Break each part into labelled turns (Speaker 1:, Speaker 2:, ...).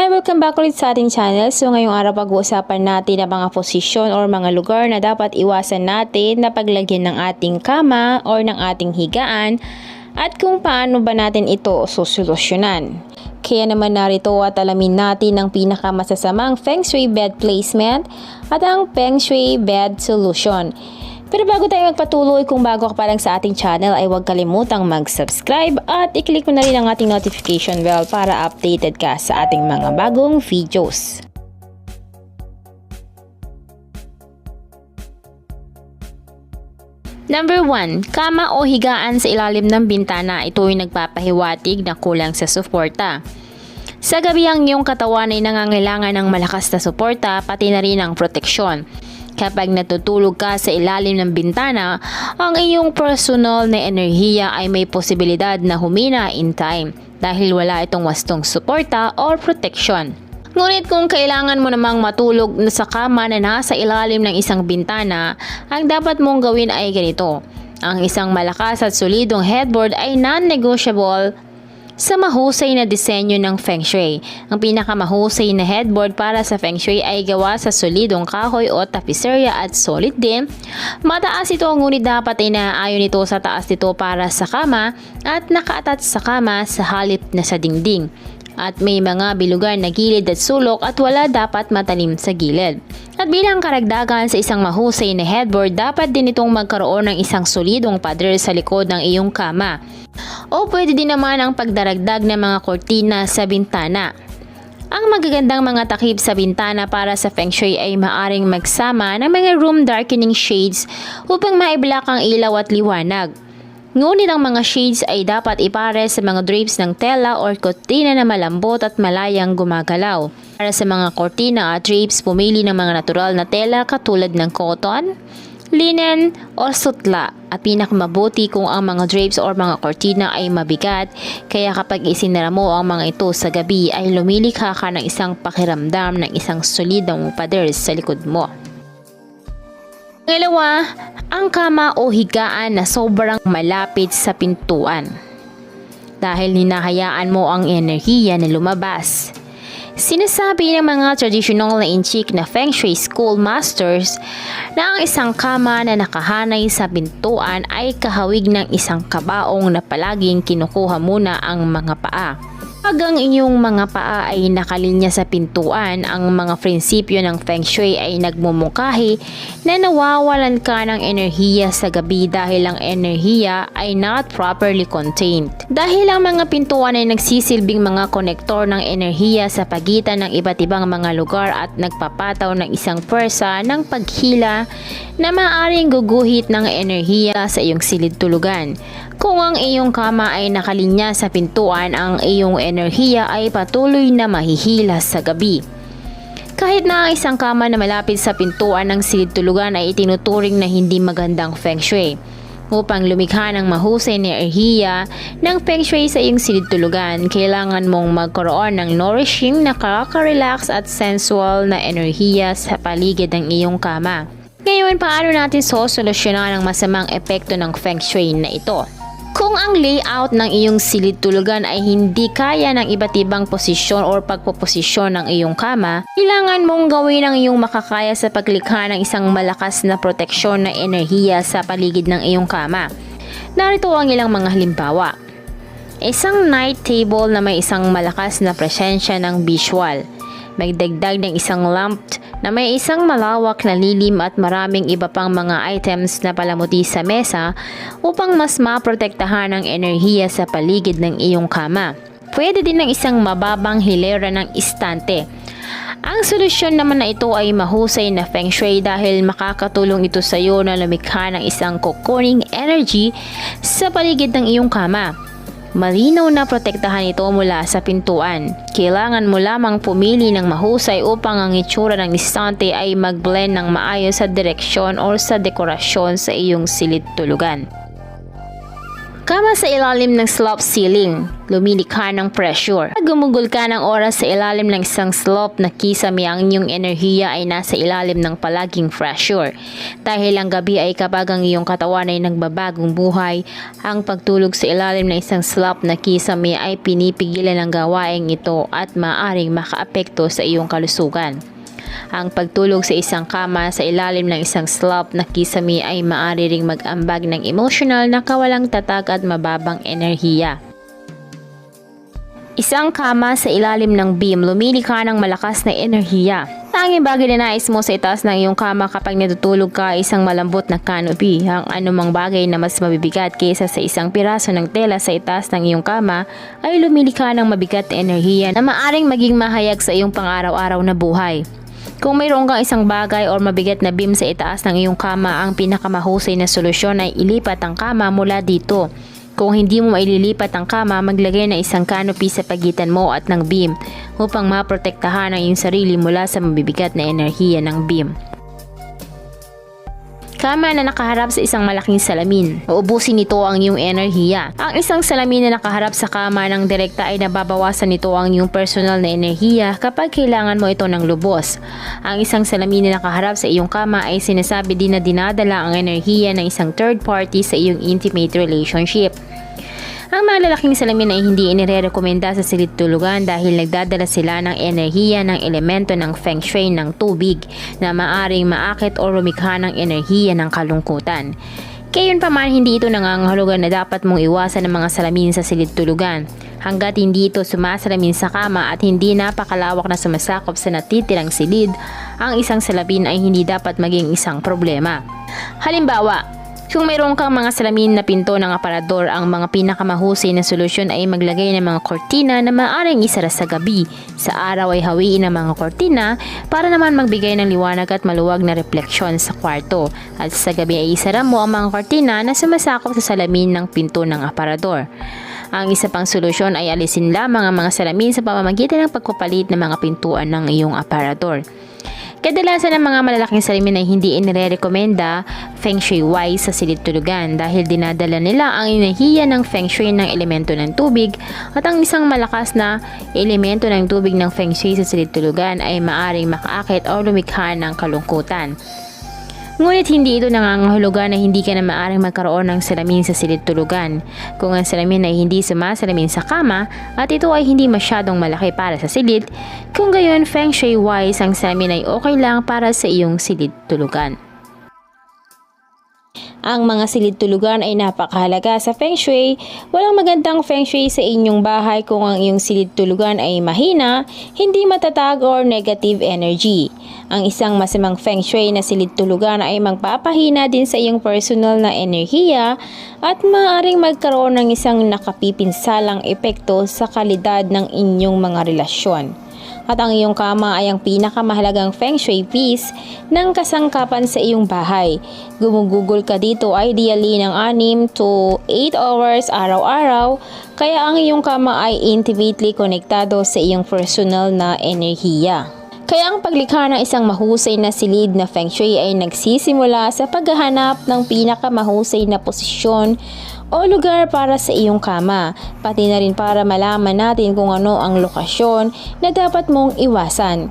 Speaker 1: Hi, welcome back ulit sa ating channel. So ngayong araw pag-uusapan natin ang mga posisyon or mga lugar na dapat iwasan natin na paglagyan ng ating kama or ng ating higaan at kung paano ba natin ito susolusyonan. Kaya naman narito at alamin natin ang pinakamasasamang Feng Shui bed placement at ang Feng Shui bed solution. Pero bago tayo magpatuloy, kung bago ka pa lang sa ating channel ay huwag kalimutang mag-subscribe at i-click mo na rin ang ating notification bell para updated ka sa ating mga bagong videos. Number 1, kama o higaan sa ilalim ng bintana. Ito ay nagpapahiwatig na kulang sa suporta. Sa gabi ang iyong katawan ay nangangailangan ng malakas na suporta pati na rin ang proteksyon. Kapag natutulog ka sa ilalim ng bintana, ang iyong personal na enerhiya ay may posibilidad na humina in time dahil wala itong wastong suporta or proteksyon. Ngunit kung kailangan mo namang matulog na sa kama na nasa ilalim ng isang bintana, ang dapat mong gawin ay ganito. Ang isang malakas at solidong headboard ay non-negotiable sa mahusay na disenyo ng Feng Shui. Ang pinakamahusay na headboard para sa Feng Shui ay gawa sa solidong kahoy o tapiserya at solid din. Mataas ito ngunit dapat ay naaayon ito sa taas nito para sa kama at nakaatat sa kama sa halip na sa dingding at may mga bilugan na gilid at sulok at wala dapat matalim sa gilid. At bilang karagdagan sa isang mahusay na headboard, dapat din itong magkaroon ng isang solidong pader sa likod ng iyong kama. O pwede din naman ang pagdaragdag ng mga kortina sa bintana. Ang magagandang mga takip sa bintana para sa Feng Shui ay maaring magsama ng mga room darkening shades upang maiblock ang ilaw at liwanag. Ngunit ang mga shades ay dapat ipare sa mga drapes ng tela or kortina na malambot at malayang gumagalaw. Para sa mga kortina at drapes, pumili ng mga natural na tela katulad ng cotton, linen o sutla at pinakamabuti kung ang mga drapes or mga kortina ay mabigat kaya kapag isinara mo ang mga ito sa gabi ay lumilikha ka ng isang pakiramdam ng isang solidong pader sa likod mo. Pangalawa, ang kama o higaan na sobrang malapit sa pintuan. Dahil hinahayaan mo ang enerhiya na lumabas. Sinasabi ng mga traditional na inchik na Feng Shui School Masters na ang isang kama na nakahanay sa pintuan ay kahawig ng isang kabaong na palaging kinukuha muna ang mga paa. Pag ang inyong mga paa ay nakalinya sa pintuan, ang mga prinsipyo ng Feng Shui ay nagmumukahi na nawawalan ka ng enerhiya sa gabi dahil ang enerhiya ay not properly contained. Dahil ang mga pintuan ay nagsisilbing mga konektor ng enerhiya sa pagitan ng iba't ibang mga lugar at nagpapataw ng isang pwersa ng paghila na maaaring guguhit ng enerhiya sa iyong silid tulugan. Kung ang iyong kama ay nakalinya sa pintuan, ang iyong enerhiya ay patuloy na mahihila sa gabi. Kahit na ang isang kama na malapit sa pintuan ng silid tulugan ay itinuturing na hindi magandang feng shui. Upang lumikha ng mahusay na enerhiya ng feng shui sa iyong silid tulugan, kailangan mong magkaroon ng nourishing, nakaka-relax at sensual na enerhiya sa paligid ng iyong kama. Ngayon, paano natin sosolusyonan ang masamang epekto ng feng shui na ito? Kung ang layout ng iyong silid tulugan ay hindi kaya ng iba't ibang posisyon or pagpoposisyon ng iyong kama, kailangan mong gawin ang iyong makakaya sa paglikha ng isang malakas na proteksyon na enerhiya sa paligid ng iyong kama. Narito ang ilang mga halimbawa. Isang night table na may isang malakas na presensya ng visual. Magdagdag ng isang lamp na may isang malawak na lilim at maraming iba pang mga items na palamuti sa mesa upang mas maprotektahan ang enerhiya sa paligid ng iyong kama. Pwede din ng isang mababang hilera ng istante. Ang solusyon naman na ito ay mahusay na feng shui dahil makakatulong ito sa iyo na lumikha ng isang cocooning energy sa paligid ng iyong kama. Malinaw na protektahan ito mula sa pintuan. Kailangan mo lamang pumili ng mahusay upang ang itsura ng istante ay mag-blend ng maayos sa direksyon o sa dekorasyon sa iyong silid tulugan. Kama sa ilalim ng slope ceiling, lumilikha ng pressure. Pag gumugol ka ng oras sa ilalim ng isang slope na kisame ang inyong enerhiya ay nasa ilalim ng palaging pressure. Dahil ang gabi ay kapag ang iyong katawan ay nagbabagong buhay, ang pagtulog sa ilalim ng isang slope na kisame ay pinipigilan ang gawaing ito at maaring makaapekto sa iyong kalusugan. Ang pagtulog sa isang kama sa ilalim ng isang slope na kisame ay maaari ring mag-ambag ng emotional na kawalang tatag at mababang enerhiya. Isang kama sa ilalim ng beam, lumilikha ng malakas na enerhiya. Tanging bagay na nais mo sa itaas ng iyong kama kapag natutulog ka isang malambot na canopy. Ang anumang bagay na mas mabibigat kaysa sa isang piraso ng tela sa itaas ng iyong kama ay lumilikha ng mabigat na enerhiya na maaring maging mahayag sa iyong pang-araw-araw na buhay. Kung mayroon kang isang bagay o mabigat na beam sa itaas ng iyong kama, ang pinakamahusay na solusyon ay ilipat ang kama mula dito. Kung hindi mo maililipat ang kama, maglagay ng isang canopy sa pagitan mo at ng beam upang maprotektahan ang iyong sarili mula sa mabibigat na enerhiya ng beam. Kama na nakaharap sa isang malaking salamin. Uubusin nito ang iyong enerhiya. Ang isang salamin na nakaharap sa kama ng direkta ay nababawasan nito ang iyong personal na enerhiya kapag kailangan mo ito ng lubos. Ang isang salamin na nakaharap sa iyong kama ay sinasabi din na dinadala ang enerhiya ng isang third party sa iyong intimate relationship. Ang mga lalaking salamin ay hindi inirerekomenda sa silid tulugan dahil nagdadala sila ng enerhiya ng elemento ng feng shui ng tubig na maaring maakit o rumikha ng enerhiya ng kalungkutan. Kayon pa man hindi ito nangangahulugan na dapat mong iwasan ng mga salamin sa silid tulugan. Hanggat hindi ito sumasalamin sa kama at hindi napakalawak na sumasakop sa natitirang silid, ang isang salamin ay hindi dapat maging isang problema. Halimbawa, kung mayroon kang mga salamin na pinto ng aparador, ang mga pinakamahusay na solusyon ay maglagay ng mga kortina na maaaring isara sa gabi. Sa araw ay hawiin ang mga kortina para naman magbigay ng liwanag at maluwag na refleksyon sa kwarto. At sa gabi ay isara mo ang mga kortina na sumasakop sa salamin ng pinto ng aparador. Ang isa pang solusyon ay alisin lamang ang mga salamin sa pamamagitan ng pagpapalit ng mga pintuan ng iyong aparador. Kadalasan ng mga malalaking salamin ay hindi inirekomenda feng shui wise sa silid tulugan dahil dinadala nila ang enerhiya ng feng shui ng elemento ng tubig at ang isang malakas na elemento ng tubig ng feng shui sa silid tulugan ay maaring makaakit o lumikha ng kalungkutan. Ngunit hindi ito nangangahulugan na hindi ka na maaring magkaroon ng salamin sa silid tulugan. Kung ang salamin ay hindi sumasalamin sa kama at ito ay hindi masyadong malaki para sa silid, kung gayon feng shui wise ang salamin ay okay lang para sa iyong silid tulugan. Ang mga silid tulugan ay napakahalaga sa feng shui. Walang magandang feng shui sa inyong bahay kung ang iyong silid tulugan ay mahina, hindi matatag or negative energy. Ang isang masamang feng shui na silid tulugan ay magpapahina din sa iyong personal na enerhiya at maaaring magkaroon ng isang nakapipinsalang epekto sa kalidad ng inyong mga relasyon at ang iyong kama ay ang pinakamahalagang feng shui piece ng kasangkapan sa iyong bahay. Gumugugol ka dito ideally ng 6 to 8 hours araw-araw, kaya ang iyong kama ay intimately konektado sa iyong personal na enerhiya. Kaya ang paglikha ng isang mahusay na silid na feng shui ay nagsisimula sa paghahanap ng pinakamahusay na posisyon o lugar para sa iyong kama, pati na rin para malaman natin kung ano ang lokasyon na dapat mong iwasan.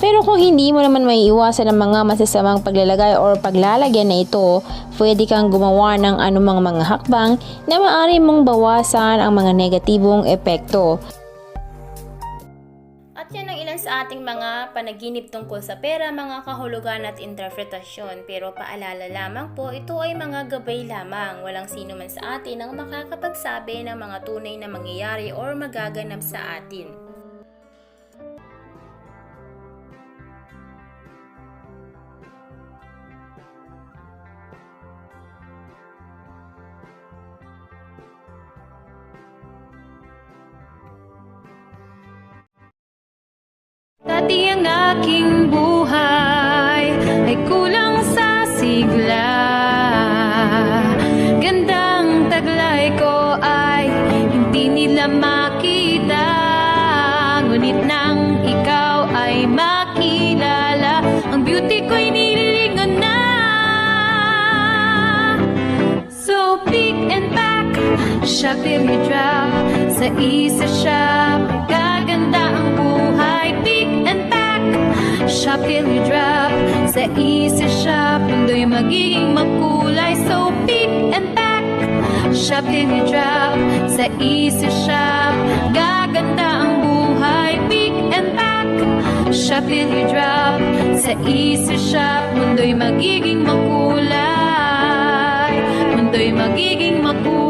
Speaker 1: Pero kung hindi mo naman may iwasan ang mga masasamang paglalagay or paglalagyan na ito, pwede kang gumawa ng anumang mga hakbang na maaari mong bawasan ang mga negatibong epekto. At yan ang ilan sa ating mga panaginip tungkol sa pera, mga kahulugan at interpretasyon. Pero paalala lamang po, ito ay mga gabay lamang. Walang sino man sa atin ang makakapagsabi ng mga tunay na mangyayari or magaganap sa atin.
Speaker 2: Dati ang aking buhay ay kulang sa sigla. Gandang taglay ko ay hindi nila makita. Ngunit nang ikaw ay makilala Ang beauty ko'y nililingon So big and till you drop Sa isa shop Gaganda buhay Pick and pack Shop till you drop. Sa isa shop Mundo'y magiging makulay. So pick and pack Shop till you drop. Sa isa shop Gaganda ang buhay. Pick and pack Shop till you drop. Sa isa shop Mundo'y magiging makulay. Mundo'y magiging makulay